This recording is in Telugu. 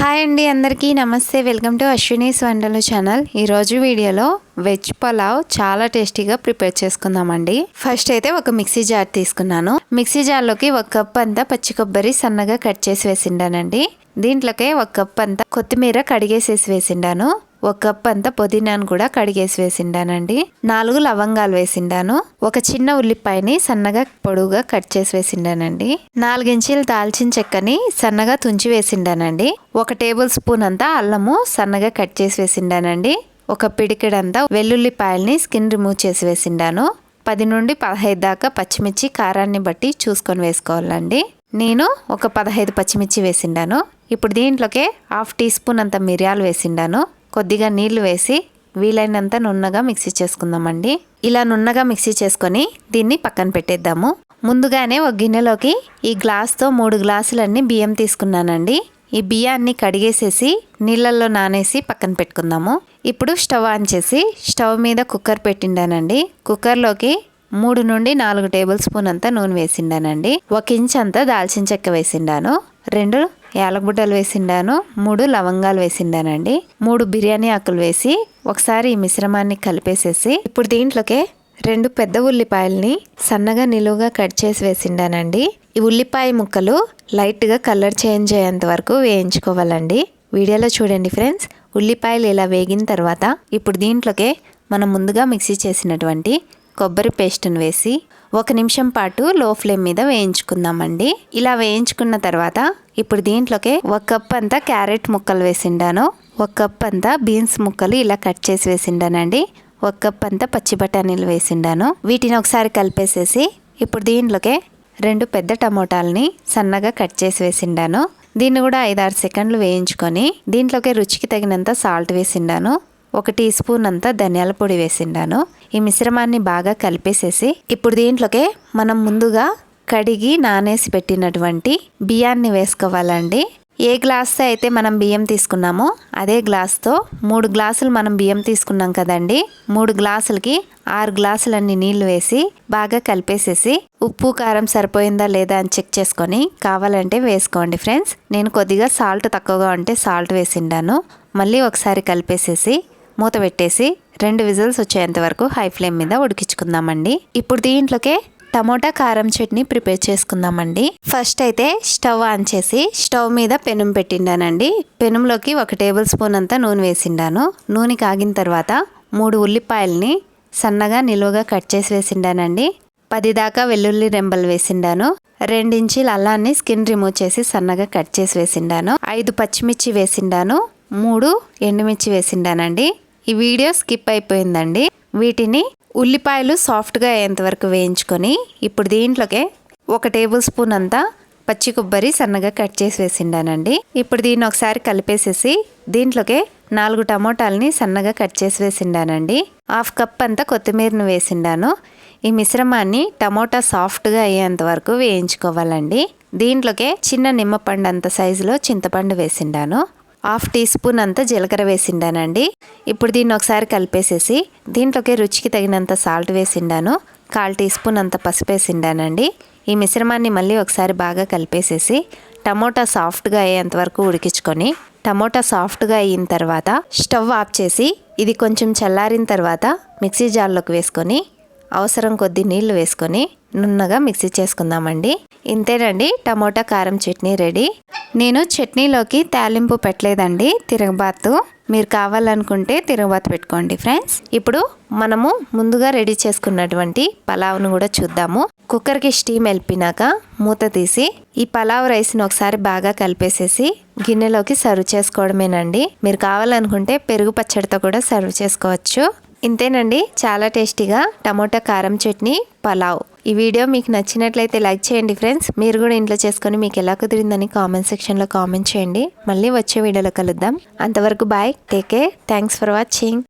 హాయ్ అండి అందరికీ నమస్తే. వెల్కమ్ టు అశ్వినీస్ వంటలు ఛానల్ ఈరోజు వీడియోలో వెజ్ పులావ్ చాలా టేస్టీగా ప్రిపేర్ చేసుకుందామండి. ఫస్ట్ అయితే ఒక మిక్సీ జార్ తీసుకున్నాను. మిక్సీ జార్లోకి ఒక కప్ అంతా పచ్చి కొబ్బరి సన్నగా కట్ చేసి వేసిండానండి. దీంట్లోకి ఒక కప్ అంతా కొత్తిమీర కడిగేసేసి వేసిండాను. ఒక కప్ అంతా పుదీనాను కూడా కడిగేసి వేసిండానండి. నాలుగు లవంగాలు వేసిండాను. ఒక చిన్న ఉల్లిపాయని సన్నగా పొడువుగా కట్ చేసి వేసిండానండి. నాలుగించీలు దాల్చిన చెక్కని సన్నగా తుంచి వేసిండానండి. ఒక టేబుల్ స్పూన్ అంతా అల్లము సన్నగా కట్ చేసి వేసిండానండి. ఒక పిడికెడంతా వెల్లుల్లిపాయల్ని స్కిన్ రిమూవ్ చేసి వేసిండాను. పది నుండి పదహైదు దాకా పచ్చిమిర్చి కారాన్ని బట్టి చూసుకొని వేసుకోవాలండి. నేను ఒక పదహైదు పచ్చిమిర్చి వేసిండాను. ఇప్పుడు దీంట్లోకే హాఫ్ టీ స్పూన్ అంత మిరియాలు వేసిండాను. కొద్దిగా నీళ్ళు వేసి వీలైనంత నున్నగా మిక్సీ చేసుకుందామండి. ఇలా నున్నగా మిక్సీ చేసుకొని దీన్ని పక్కన పెట్టేద్దాము. ముందుగానే ఒక గిన్నెలోకి ఈ గ్లాస్తో మూడు గ్లాసులన్నీ బియ్యం తీసుకున్నానండి. ఈ బియ్యాన్ని కడిగేసేసి నీళ్ళల్లో నానేసి పక్కన పెట్టుకుందాము. ఇప్పుడు స్టవ్ ఆన్ చేసి స్టవ్ మీద కుక్కర్ పెట్టిండానండి. కుక్కర్లోకి మూడు నుండి నాలుగు టేబుల్ స్పూన్ అంతా నూనె వేసిండానండి. ఒక ఇంచ్ అంతా దాల్చిన చెక్క వేసిండాను. రెండు యాలకుబుడ్డలు వేసిండాను మూడు లవంగాలు వేసిండానండి. మూడు బిర్యానీ ఆకులు వేసి ఒకసారి ఈ మిశ్రమాన్ని కలిపేసేసి ఇప్పుడు దీంట్లోకే రెండు పెద్ద ఉల్లిపాయల్ని సన్నగా నిలువుగా కట్ చేసి వేసిండానండి. ఈ ఉల్లిపాయ ముక్కలు లైట్గా కలర్ చేంజ్ అయ్యేంత వరకు వేయించుకోవాలండి. వీడియోలో చూడండి ఫ్రెండ్స్ ఉల్లిపాయలు ఇలా వేగిన తర్వాత ఇప్పుడు దీంట్లోకే మనం ముందుగా మిక్సీ చేసినటువంటి కొబ్బరి పేస్ట్ని వేసి ఒక నిమిషం పాటు లో ఫ్లేమ్ మీద వేయించుకుందామండి. ఇలా వేయించుకున్న తర్వాత ఇప్పుడు దీంట్లోకి ఒక కప్ అంతా క్యారెట్ ముక్కలు వేసిండాను. ఒక కప్ అంతా బీన్స్ ముక్కలు ఇలా కట్ చేసి వేసిండానండి. ఒక కప్ అంతా పచ్చి బఠానీలు వేసిండాను. వీటిని ఒకసారి కలిపేసేసి ఇప్పుడు దీంట్లోకి రెండు పెద్ద టమోటాలని సన్నగా కట్ చేసి వేసిండాను. దీన్ని కూడా ఐదారు సెకండ్లు వేయించుకొని దీంట్లోకి రుచికి తగినంత సాల్ట్ వేసిండాను. ఒక టీ స్పూన్ అంతా ధనియాల పొడి వేసిండాను. ఈ మిశ్రమాన్ని బాగా కలిపేసేసి ఇప్పుడు దీంట్లోకే మనం ముందుగా కడిగి నానేసి పెట్టినటువంటి బియ్యాన్ని వేసుకోవాలండి. ఏ గ్లాస్తో అయితే మనం బియ్యం తీసుకున్నామో అదే గ్లాస్తో మూడు గ్లాసులు మనం బియ్యం తీసుకున్నాం కదండి. మూడు గ్లాసులకి ఆరు గ్లాసులన్నీ నీళ్ళు వేసి బాగా కలిపేసేసి ఉప్పు కారం సరిపోయిందా లేదా అని చెక్ చేసుకొని కావాలంటే వేసుకోండి ఫ్రెండ్స్. నేను కొద్దిగా సాల్ట్ తక్కువగా ఉంటే సాల్ట్ వేసిండాను. మళ్ళీ ఒకసారి కలిపేసేసి మూత పెట్టేసి రెండు విజిల్స్ వచ్చేంత వరకు హై ఫ్లేమ్ మీద ఉడికించుకుందామండి. ఇప్పుడు దీంట్లోకే టమోటా కారం చట్నీ ప్రిపేర్ చేసుకుందామండి. ఫస్ట్ అయితే స్టవ్ ఆన్ చేసి స్టవ్ మీద పెనుం పెట్టిండానండి. పెనుంలోకి ఒక టేబుల్ స్పూన్ అంతా నూనె వేసిండాను. నూనె కాగిన తర్వాత మూడు ఉల్లిపాయల్ని సన్నగా నిలువుగా కట్ చేసి వేసిండానండి. పది దాకా వెల్లుల్లి రెంబలు వేసిండాను. రెండించీల అల్లాన్ని స్కిన్ రిమూవ్ చేసి సన్నగా కట్ చేసి వేసిండాను. ఐదు పచ్చిమిర్చి వేసిండాను. మూడు ఎండుమిర్చి వేసిండానండి. ఈ వీడియో స్కిప్ అయిపోయిందండి. వీటిని ఉల్లిపాయలు సాఫ్ట్గా అయ్యేంతవరకు వేయించుకొని ఇప్పుడు దీంట్లోకే ఒక టేబుల్ స్పూన్ అంతా పచ్చి కొబ్బరి సన్నగా కట్ చేసి వేసిండానండి. ఇప్పుడు దీన్ని ఒకసారి కలిపేసేసి దీంట్లోకే నాలుగు టమోటాలని సన్నగా కట్ చేసి వేసిండానండి. హాఫ్ కప్ అంతా కొత్తిమీరను వేసిండాను. ఈ మిశ్రమాన్ని టమోటా సాఫ్ట్గా అయ్యేంత వరకు వేయించుకోవాలండి. దీంట్లోకే చిన్న నిమ్మపండు అంత సైజులో చింతపండు వేసిండాను. హాఫ్ టీ స్పూన్ అంత జీలకర్ర వేసిండానండి. ఇప్పుడు దీన్ని ఒకసారి కలిపేసేసి దీంట్లోకి రుచికి తగినంత సాల్ట్ వేసిండాను. కాల్ టీ స్పూన్ అంత పసుపు వేసిండానండి. ఈ మిశ్రమాన్ని మళ్ళీ ఒకసారి బాగా కలిపేసేసి టమోటా సాఫ్ట్గా అయ్యేంత వరకు ఉడికించుకొని టమోటా సాఫ్ట్గా అయిన తర్వాత స్టవ్ ఆఫ్ చేసి ఇది కొంచెం చల్లారిన తర్వాత మిక్సీ జార్లోకి వేసుకొని అవసరం కొద్ది నీళ్ళు వేసుకొని నున్నగా మిక్సీ చేసుకుందామండి. ఇంతేనండి టమోటా కారం చట్నీ రెడీ. నేను చట్నీలోకి తాలింపు పెట్టలేదండి తిరగబాతు. మీరు కావాలనుకుంటే తిరగబాతు పెట్టుకోండి ఫ్రెండ్స్. ఇప్పుడు మనము ముందుగా రెడీ చేసుకున్నటువంటి పలావ్ను కూడా చూద్దాము. కుక్కర్కి స్టీమ్ వెళ్ళినాక మూత తీసి ఈ పలావ్ రైస్ని ఒకసారి బాగా కలిపేసేసి గిన్నెలోకి సర్వ్ చేసుకోవడమేనండి. మీరు కావాలనుకుంటే పెరుగు పచ్చడితో కూడా సర్వ్ చేసుకోవచ్చు. ఇంతేనండి చాలా టేస్టీగా టమోటా కారం చట్నీ పలావ్. ఈ వీడియో మీకు నచ్చినట్లయితే లైక్ చేయండి ఫ్రెండ్స్. మీరు కూడా ఇంట్లో చేసుకొని మీకు ఎలా కుదిరిందని కామెంట్ సెక్షన్లో కామెంట్ చేయండి. మళ్ళీ వచ్చే వీడియోలో కలుద్దాం. అంతవరకు bye take care. Thanks for watching